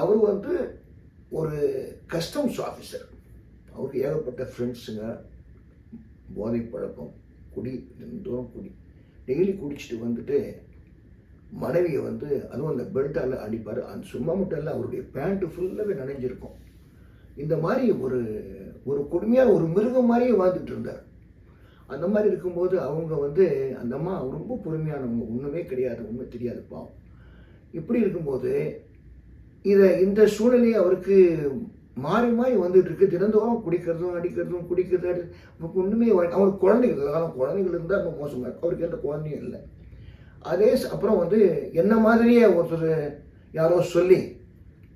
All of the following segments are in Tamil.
அவர் வந்து ஒரு கஸ்டம்ஸ் ஆஃபீஸர் அவருக்கு ஏகப்பட்ட ஃப்ரெண்ட்ஸுங்க போதை பழக்கம் குடி தூரம் குடி. டெய்லி குடிச்சிட்டு வந்துட்டு மனைவியை வந்து அதுவும் அந்த பெல்ட்டால் அடிப்பார். அந்த சும்மா மட்டும் இல்லை அவருடைய பேண்ட்டு ஃபுல்லாகவே நனைஞ்சிருக்கும். இந்த மாதிரி ஒரு ஒரு கொடுமையாக ஒரு மிருகம் மாதிரியே வாழ்ந்துட்டு இருந்தார். அந்த மாதிரி இருக்கும்போது அவங்க வந்து அந்த அம்மா ரொம்ப பொறுமையானவங்க. ஒன்றுமே கிடையாது ஒன்றும் தெரியாது பாவம். இப்படி இருக்கும்போது இதை இந்த சூழ்நிலையை அவருக்கு மாறி மாறி வந்துட்டு இருக்கு தினந்தோறும் குடிக்கிறதும் அடிக்கிறதும் குடிக்கிறது ஒன்றுமே வ- குழந்தைகள் இல்லை. குழந்தைகள் இருந்தால் ரொம்ப மோசமாக இருக்கும். அவருக்கு எந்த குழந்தையும் இல்லை. அதே அப்புறம் வந்து என்ன மாதிரியே ஒருத்தர் யாரோ சொல்லி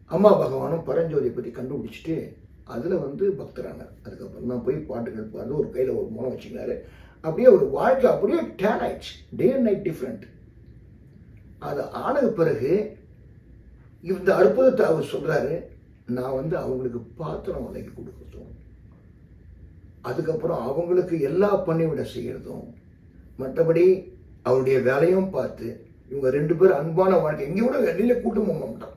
அம்மா பகவானும் பரஞ்சோதியை பற்றி கண்டுபிடிச்சிட்டு அதில் வந்து பக்தரானார். அதுக்கப்புறம் தான் போய் பாட்டுகள் பாடு ஒரு கையில் ஒரு மூலம் வச்சுக்கினாரு அப்படியே ஒரு வாழ்க்கை அப்படியே டேன் ஆயிடுச்சு. டே அண்ட் நைட் டிஃப்ரெண்ட் அது ஆனது பிறகு இந்த அற்புதத்தை அவர் சொல்றாரு. நான் வந்து அவங்களுக்கு பாத்திரம் உலகி கொடுக்குறதும் அதுக்கப்புறம் அவங்களுக்கு எல்லா பணிவிட செய்கிறதும் மற்றபடி அவருடைய வேலையும் பார்த்து இவங்க ரெண்டு பேரும் அன்பான வாழ்க்கை. எங்கேயும் கூட வெளியில் கூட்டம் போக மாட்டான்.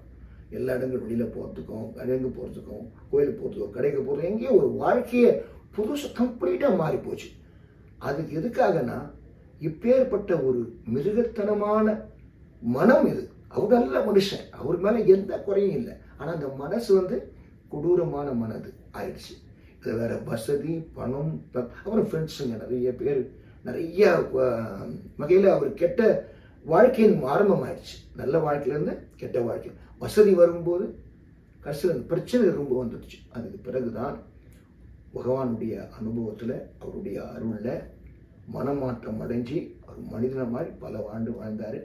எல்லா இடங்களும் வெளியில் போகிறதுக்கும் கடைக்கு போகிறதுக்கும் கோயிலுக்கு போகிறதுக்கும் கடைக்கு போகிறதுக்கும் எங்கேயும் ஒரு வாழ்க்கையை புதுசு கம்ப்ளீட்டாக மாறி போச்சு. அதுக்கு எதுக்காகனா இப்பேற்பட்ட ஒரு மிருகத்தனமான மனம் இது. அவர் நல்ல மனுஷன். அவர் மேலே எந்த குறையும் இல்லை. ஆனால் அந்த மனசு வந்து கொடூரமான மனது ஆயிடுச்சு. இதில் வேறு வசதி பணம் அப்புறம் ஃப்ரெண்ட்ஸுங்க நிறைய பேர் நிறைய வகையில் அவர் கெட்ட வாழ்க்கையின் ஆரம்பம் ஆயிடுச்சு நல்ல வாழ்க்கையிலேருந்து கெட்ட வாழ்க்கை. வசதி வரும்போது கடைசியில் பிரச்சனை ரொம்ப வந்துடுச்சு. அதுக்கு பிறகுதான் பகவானுடைய அனுபவத்தில் அவருடைய அருளில் மனமாற்றம் அடைஞ்சு அவர் மனிதன மாதிரி பல ஆண்டு வாழ்ந்தார்.